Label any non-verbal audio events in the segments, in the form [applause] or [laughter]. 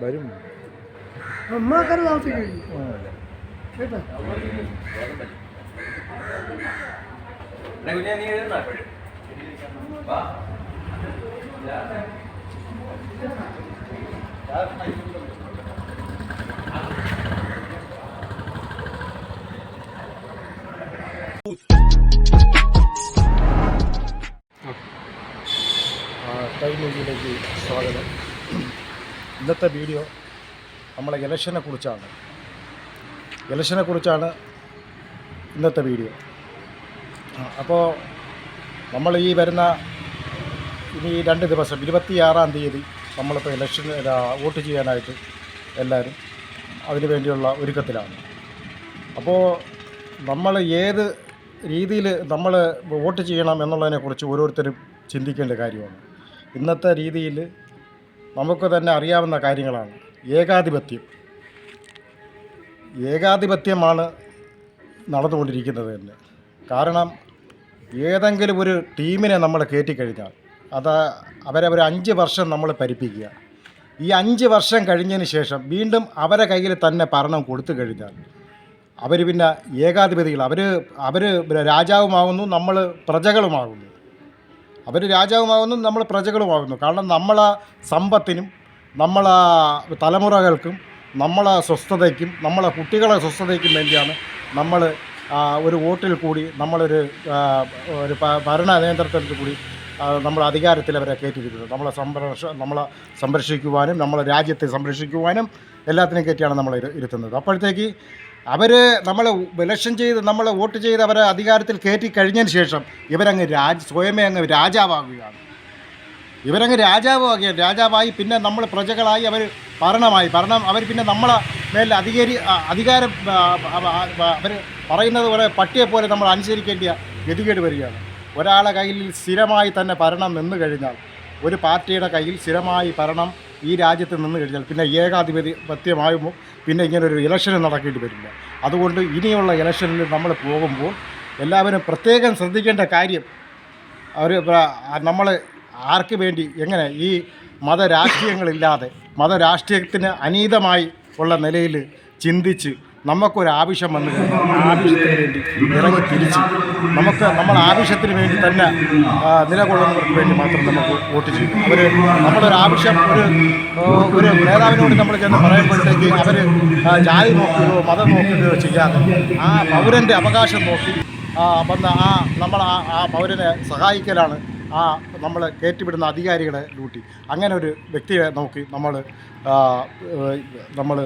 വരും. അമ്മാക്കാരെ താമസിക്കും. കേട്ടോ? ടൈം മീഡിയയിലേക്ക് സ്വാഗതം. ഇന്നത്തെ വീഡിയോ നമ്മളെ ഇലക്ഷനെ കുറിച്ചാണ്. ഇലക്ഷനെ കുറിച്ചാണ് ഇന്നത്തെ വീഡിയോ. അപ്പോൾ നമ്മൾ ഈ വരുന്ന ഇനി രണ്ട് ദിവസം ഇരുപത്തിയാറാം തീയതി നമ്മളിപ്പോൾ ഇലക്ഷൻ വോട്ട് ചെയ്യാനായിട്ട് എല്ലാവരും അതിനു വേണ്ടിയുള്ള ഒരുക്കത്തിലാണ്. അപ്പോൾ നമ്മൾ ഏത് രീതിയിൽ നമ്മൾ വോട്ട് ചെയ്യണം എന്നുള്ളതിനെക്കുറിച്ച് ഓരോരുത്തരും ചിന്തിക്കേണ്ട കാര്യമാണ്. ഇന്നത്തെ രീതിയിൽ നമുക്ക് തന്നെ അറിയാവുന്ന കാര്യങ്ങളാണ്. ഏകാധിപത്യം. ഏകാധിപത്യമാണ് നടന്നുകൊണ്ടിരിക്കുന്നത് തന്നെ. കാരണം ഏതെങ്കിലും ഒരു ടീമിനെ നമ്മൾ കയറ്റിക്കഴിഞ്ഞാൽ അത് അവരെ ഒരു അഞ്ച് വർഷം നമ്മൾ പരിപ്പിക്കുക ഈ അഞ്ച് വർഷം കഴിഞ്ഞതിന് ശേഷം വീണ്ടും അവരെ കയ്യിൽ തന്നെ ഭരണം കൊടുത്തു കഴിഞ്ഞാൽ അവർ പിന്നെ ഏകാധിപതികൾ അവർ അവർ രാജാവുമാകുന്നു നമ്മൾ പ്രജകളുമാകുന്നു അവർ രാജാവുമാകുന്നു നമ്മൾ പ്രജകളുമാകുന്നു. കാരണം നമ്മളെ സമ്പത്തിനും നമ്മളെ തലമുറകൾക്കും നമ്മളെ സ്വസ്ഥതയ്ക്കും നമ്മളെ കുട്ടികളെ സ്വസ്ഥതയ്ക്കും വേണ്ടിയാണ് നമ്മൾ ഒരു വോട്ടിൽ കൂടി നമ്മളൊരു ഒരു ഭരണ നിയന്ത്രണത്തിൽ കൂടി ആ, നമ്മൾ അധികാരത്തിൽ അവരെ കയറ്റിയിരിക്കുന്നത്. നമ്മളെ സംരക്ഷ നമ്മളെ സംരക്ഷിക്കുവാനും നമ്മളെ രാജ്യത്തെ സംരക്ഷിക്കുവാനും എല്ലാത്തിനും കയറ്റിയാണ് നമ്മൾ ഇരു- ഇരുത്തുന്നത്. അപ്പോഴത്തേക്ക് അവർ നമ്മളെ ഇലക്ഷൻ ചെയ്ത് നമ്മളെ വോട്ട് ചെയ്ത് അവരെ അധികാരത്തിൽ കയറ്റി കഴിഞ്ഞതിന് ശേഷം ഇവരങ്ങ് രാജ് സ്വയമേ അങ്ങ് രാജാവാകുകയാണ്. ഇവരങ്ങ് രാജാവാകുകയാണ്. രാജാവായി പിന്നെ നമ്മൾ പ്രജകളായി അവർ ഭരണമായി. ഭരണം അവർ പിന്നെ നമ്മളെ മേൽ അധികാരി അധികാരം അവർ പറയുന്നത് പോലെ പട്ടിയെ പോലെ നമ്മൾ അനുസരിക്കേണ്ട ഗതികേട് വരികയാണ്. ഒരാളെ കയ്യിൽ സ്ഥിരമായി തന്നെ ഭരണം നിന്ന് കഴിഞ്ഞാൽ ഒരു പാർട്ടിയുടെ കയ്യിൽ സ്ഥിരമായി ഭരണം ഈ രാജ്യത്ത് നിന്ന് കഴിഞ്ഞാൽ പിന്നെ ഏകാധിപത്യമാകുമ്പോൾ പിന്നെ ഇങ്ങനെ ഒരു ഇലക്ഷൻ നടക്കേണ്ടി വരില്ല. അതുകൊണ്ട് ഇനിയുള്ള ഇലക്ഷനിൽ നമ്മൾ പോകുമ്പോൾ എല്ലാവരും പ്രത്യേകം ശ്രദ്ധിക്കേണ്ട കാര്യം അവർ നമ്മൾ ആർക്ക് വേണ്ടി എങ്ങനെ ഈ മതരാഷ്ട്രീയങ്ങളില്ലാതെ മതരാഷ്ട്രീയത്തിന് അനീതമായി ഉള്ള നിലയിൽ ചിന്തിച്ച് നമുക്കൊരു ആവശ്യം വന്നു കഴിഞ്ഞാൽ ആവശ്യത്തിന് വേണ്ടി ഇറങ്ങി തിരിച്ച്. നമുക്ക് നമ്മൾ ആവശ്യത്തിന് വേണ്ടി തന്നെ നിലകൊള്ളുന്നവർക്ക് വേണ്ടി മാത്രം നമുക്ക് വോട്ട് ചെയ്യും അവർ നമ്മളൊരു ആവശ്യം ഒരു ഒരു നേതാവിനോട് നമ്മൾ ചെന്ന് പറയുമ്പോഴത്തേക്ക് അവർ ജാതി നോക്കുകയോ മതം നോക്കുകയോ ചെയ്യാതെ ആ പൗരന്റെ അവകാശം നോക്കി വന്ന ആ നമ്മൾ ആ ആ പൗരനെ സഹായിക്കലാണ് ആ നമ്മൾ കയറ്റിവിടുന്ന അധികാരികളെ ഡ്യൂട്ടി അങ്ങനെ ഒരു വ്യക്തിയെ നോക്കി നമ്മൾ നമ്മൾ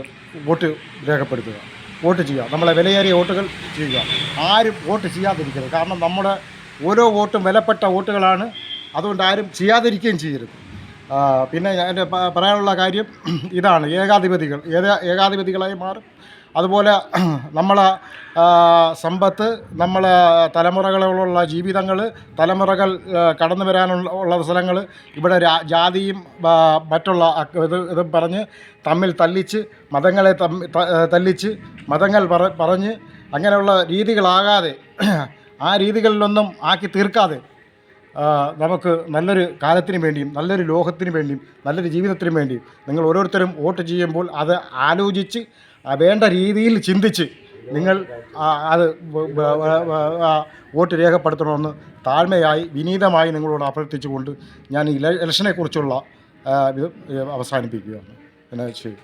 വോട്ട് രേഖപ്പെടുത്തുക. വോട്ട് ചെയ്യുക. നമ്മളെ വിലയേറിയ വോട്ടുകൾ ചെയ്യുക. ആരും വോട്ട് ചെയ്യാതിരിക്കരുത്. കാരണം നമ്മുടെ ഓരോ വോട്ടും വിലപ്പെട്ട വോട്ടുകളാണ്. അതുകൊണ്ട് ആരും ചെയ്യാതിരിക്കുകയും ചെയ്യരുത്. പിന്നെ എന്റെ പറയാനുള്ള കാര്യം [clears throat] ഇതാണ് ഏകാധിപതികൾ. ഏക ഏകാധിപതികളായി മാറും. അതുപോലെ [clears throat] നമ്മൾ സമ്പത്ത് നമ്മൾ തലമുറകളിലുള്ള ജീവിതങ്ങൾ തലമുറകൾ കടന്നു വരാനുള്ള ഉള്ള സ്ഥലങ്ങൾ ഇവിടെ ജാതിയും മറ്റുള്ള ഇത് ഇതും പറഞ്ഞ് തമ്മിൽ തല്ലിച്ച് മതങ്ങളെ തല്ലിച്ച് മതങ്ങൾ പറ പറഞ്ഞ് അങ്ങനെയുള്ള രീതികളാകാതെ [clears throat] ആ രീതികളിലൊന്നും ആക്കി തീർക്കാതെ നമുക്ക് നല്ലൊരു കാലത്തിന് വേണ്ടിയും നല്ലൊരു ലോകത്തിന് വേണ്ടിയും നല്ലൊരു ജീവിതത്തിന് വേണ്ടിയും നിങ്ങൾ ഓരോരുത്തരും വോട്ട് ചെയ്യുമ്പോൾ അത് ആലോചിച്ച് വേണ്ട രീതിയിൽ ചിന്തിച്ച് നിങ്ങൾ അത് വോട്ട് രേഖപ്പെടുത്തണമെന്ന് താഴ്മയായി വിനീതമായി നിങ്ങളോട് അഭ്യർത്ഥിച്ചുകൊണ്ട് ഞാൻ ഈ ഇല- ഇലക്ഷനെക്കുറിച്ചുള്ള ഇത് അവസാനിപ്പിക്കുകയാണ്. എന്നാ ശരി.